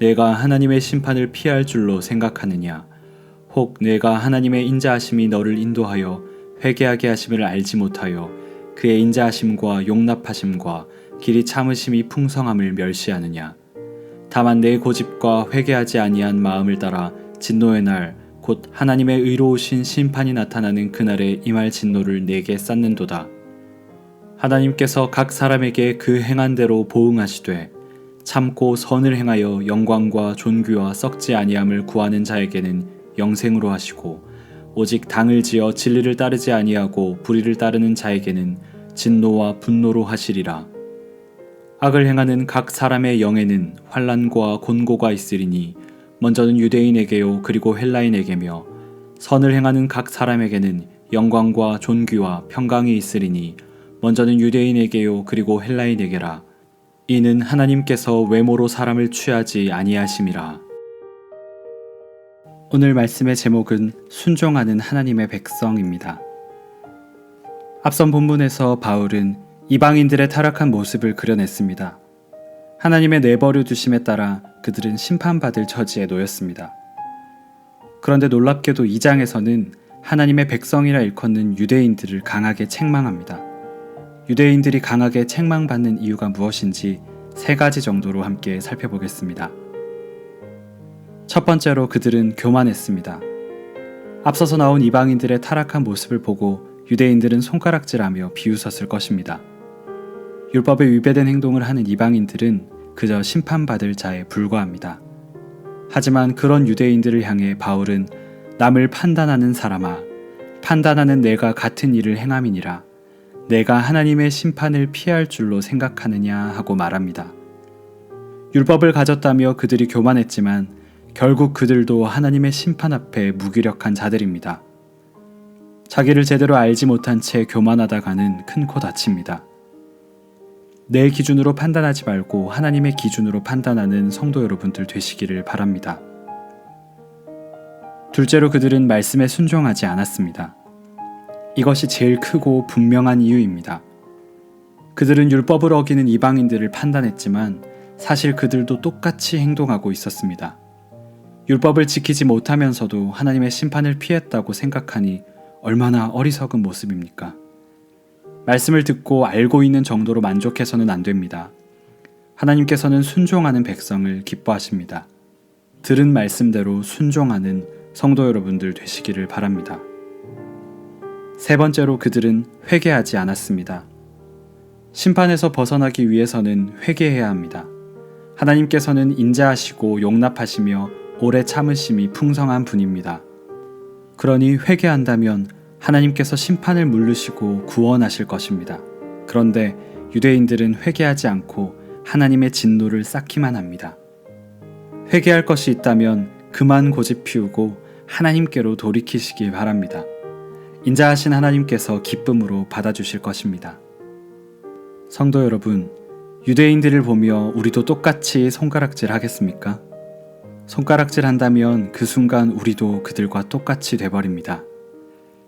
내가 하나님의 심판을 피할 줄로 생각하느냐? 혹 내가 하나님의 인자하심이 너를 인도하여 회개하게 하심을 알지 못하여 그의 인자하심과 용납하심과 길이 참으심이 풍성함을 멸시하느냐? 다만 내 고집과 회개하지 아니한 마음을 따라 진노의 날 곧 하나님의 의로우신 심판이 나타나는 그날에 임할 진노를 내게 쌓는도다. 하나님께서 각 사람에게 그 행한 대로 보응하시되 참고 선을 행하여 영광과 존귀와 썩지 아니함을 구하는 자에게는 영생으로 하시고 오직 당을 지어 진리를 따르지 아니하고 불의를 따르는 자에게는 진노와 분노로 하시리라. 악을 행하는 각 사람의 영에는 환란과 곤고가 있으리니 먼저는 유대인에게요 그리고 헬라인에게며 선을 행하는 각 사람에게는 영광과 존귀와 평강이 있으리니 먼저는 유대인에게요 그리고 헬라인에게라 이는 하나님께서 외모로 사람을 취하지 아니하심이라 오늘 말씀의 제목은 순종하는 하나님의 백성입니다. 앞선 본문에서 바울은 이방인들의 타락한 모습을 그려냈습니다. 하나님의 내버려 두심에 따라 그들은 심판받을 처지에 놓였습니다. 그런데 놀랍게도 2장에서는 하나님의 백성이라 일컫는 유대인들을 강하게 책망합니다. 유대인들이 강하게 책망받는 이유가 무엇인지 세 가지 정도로 함께 살펴보겠습니다. 첫 번째로 그들은 교만했습니다. 앞서서 나온 이방인들의 타락한 모습을 보고 유대인들은 손가락질하며 비웃었을 것입니다. 율법에 위배된 행동을 하는 이방인들은 그저 심판받을 자에 불과합니다. 하지만 그런 유대인들을 향해 바울은 남을 판단하는 사람아, 판단하는 내가 같은 일을 행함이니라. 내가 하나님의 심판을 피할 줄로 생각하느냐 하고 말합니다. 율법을 가졌다며 그들이 교만했지만 결국 그들도 하나님의 심판 앞에 무기력한 자들입니다. 자기를 제대로 알지 못한 채 교만하다가는 큰 코 다칩니다. 내 기준으로 판단하지 말고 하나님의 기준으로 판단하는 성도 여러분들 되시기를 바랍니다. 둘째로 그들은 말씀에 순종하지 않았습니다. 이것이 제일 크고 분명한 이유입니다. 그들은 율법을 어기는 이방인들을 판단했지만 사실 그들도 똑같이 행동하고 있었습니다. 율법을 지키지 못하면서도 하나님의 심판을 피했다고 생각하니 얼마나 어리석은 모습입니까? 말씀을 듣고 알고 있는 정도로 만족해서는 안 됩니다. 하나님께서는 순종하는 백성을 기뻐하십니다. 들은 말씀대로 순종하는 성도 여러분들 되시기를 바랍니다. 세 번째로 그들은 회개하지 않았습니다. 심판에서 벗어나기 위해서는 회개해야 합니다. 하나님께서는 인자하시고 용납하시며 오래 참으심이 풍성한 분입니다. 그러니 회개한다면 하나님께서 심판을 물르시고 구원하실 것입니다. 그런데 유대인들은 회개하지 않고 하나님의 진노를 쌓기만 합니다. 회개할 것이 있다면 그만 고집 피우고 하나님께로 돌이키시길 바랍니다. 인자하신 하나님께서 기쁨으로 받아주실 것입니다. 성도 여러분, 유대인들을 보며 우리도 똑같이 손가락질 하겠습니까? 손가락질 한다면 그 순간 우리도 그들과 똑같이 돼버립니다.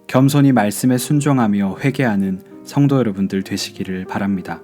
겸손히 말씀에 순종하며 회개하는 성도 여러분들 되시기를 바랍니다.